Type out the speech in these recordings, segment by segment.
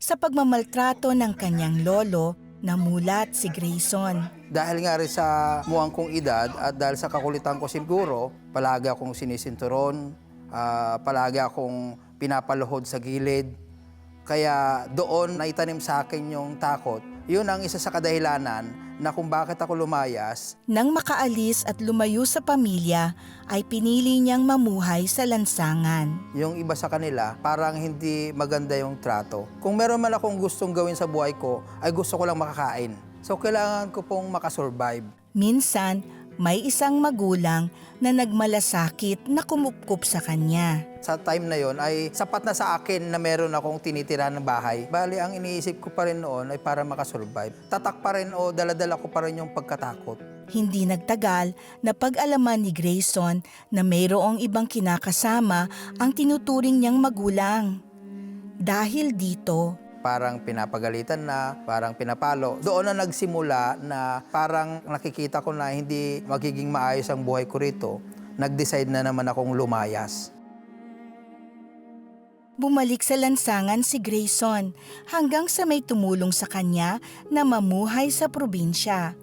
Sa pagmamaltrato ng kanyang lolo, namulat si Grayson. Dahil nga rin sa muwang kong edad at dahil sa kakulitan ko siguro, palagi akong sinisinturon, ah, palagi akong pinapaluhod sa gilid. Kaya doon naitanim sa akin yung takot. Yun ang isa sa kadahilanan na kung bakit ako lumayas Nang makaalis at lumayo sa pamilya, ay pinili niyang mamuhay sa lansangan. yung iba sa kanila, parang hindi maganda yung trato. Kung meron man akong gustong gawin sa buhay ko, ay gusto ko lang makakain. So, kailangan ko pong makasurvive. Minsan, may isang magulang na nagmalasakit na kumupkup sa kanya. Sa time na yon ay sapat na sa akin na meron akong tinitira ng bahay. Bali, ang iniisip ko pa rin noon ay para makasurvive. Tatak pa rin o daladala ko pa rin yung pagkatakot. Hindi nagtagal na pag-alaman ni Grayson na mayroong ibang kinakasama ang tinuturing niyang magulang. Dahil dito, Parang pinapagalitan na, parang pinapalo. Doon na nagsimula na parang nakikita ko na hindi magiging maayos ang buhay ko rito. Nag-decide na naman akong lumayas. Bumalik sa lansangan si Grayson hanggang sa may tumulong sa kanya na mamuhay sa probinsya.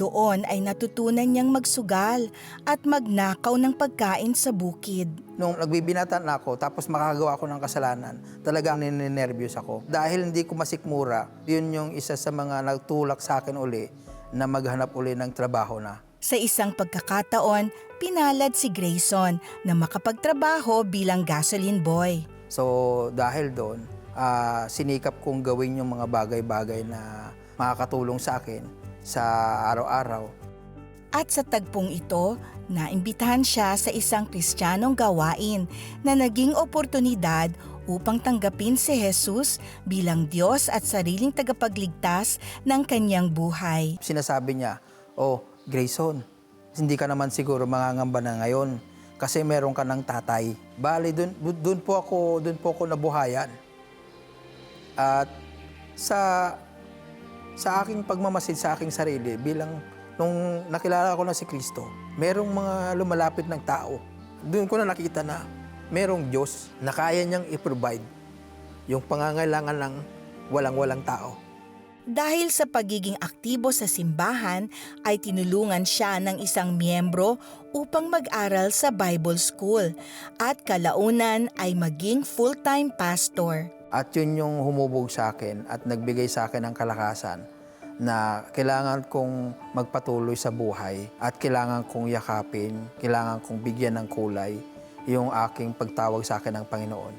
Doon ay natutunan niyang magsugal at magnakaw ng pagkain sa bukid. Nung nagbibinata na ako, tapos makagawa ako ng kasalanan, talagang ninenervyos ako. Dahil hindi ko masikmura, yun yung isa sa mga nagtulak sa akin uli na maghanap uli ng trabaho na. Sa isang pagkakataon, pinalad si Grayson na makapagtrabaho bilang gasoline boy. So dahil doon, ah, sinikap kong gawin yung mga bagay-bagay na makakatulong sa akin sa araw-araw. At sa tagpong ito, naimbitahan siya sa isang kristyanong gawain na naging oportunidad upang tanggapin si Jesus bilang Diyos at sariling tagapagligtas ng kanyang buhay. Sinasabi niya, oh, Grayson, hindi ka naman siguro mangangamba na ngayon kasi meron ka ng tatay. Bali, dun, dun po ako, dun po ako nabuhayan. At sa sa aking pagmamasid sa aking sarili bilang nung nakilala ko na si Kristo, merong mga lumalapit ng tao. Doon ko na nakita na merong Diyos na kaya niyang i-provide yung pangangailangan ng walang-walang tao. Dahil sa pagiging aktibo sa simbahan, ay tinulungan siya ng isang miyembro upang mag-aral sa Bible School at kalaunan ay maging full-time pastor. At yun yung humubog sa akin at nagbigay sa akin ng kalakasan na kailangan kong magpatuloy sa buhay at kailangan kong yakapin, kailangan kong bigyan ng kulay yung aking pagtawag sa akin ng Panginoon.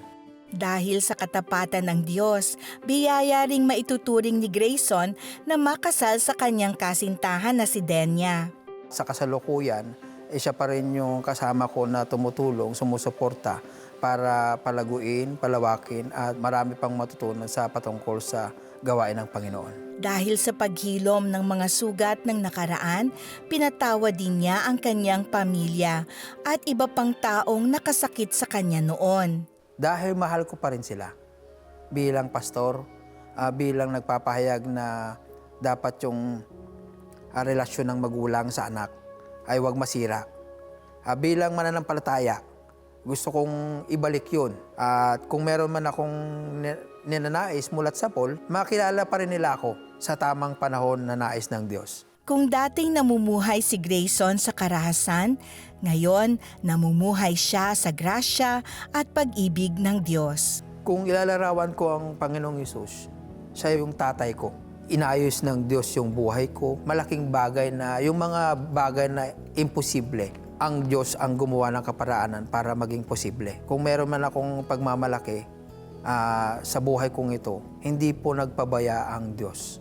Dahil sa katapatan ng Diyos, biyaya ring maituturing ni Grayson na makasal sa kanyang kasintahan na si Denya. Sa kasalukuyan, eh, siya pa rin yung kasama ko na tumutulong, sumusuporta para palaguin, palawakin at marami pang matutunan sa patungkol sa gawain ng Panginoon. Dahil sa paghilom ng mga sugat ng nakaraan, pinatawa din niya ang kanyang pamilya at iba pang taong nakasakit sa kanya noon. Dahil mahal ko pa rin sila. Bilang pastor, ah, bilang nagpapahayag na dapat yung ah, relasyon ng magulang sa anak ay huwag masira. Ah, bilang mananampalataya, gusto kong ibalik yun. At kung meron man akong ni- ninanais mulat sa Paul, makilala pa rin nila ako sa tamang panahon na nais ng Diyos. Kung dating namumuhay si Grayson sa karahasan, ngayon namumuhay siya sa grasya at pag-ibig ng Diyos. Kung ilalarawan ko ang Panginoong Yesus, siya yung tatay ko. Inayos ng Diyos yung buhay ko. Malaking bagay na, yung mga bagay na imposible, ang Diyos ang gumawa ng kaparaanan para maging posible. Kung meron man akong pagmamalaki ah, sa buhay kong ito, hindi po nagpabaya ang Diyos.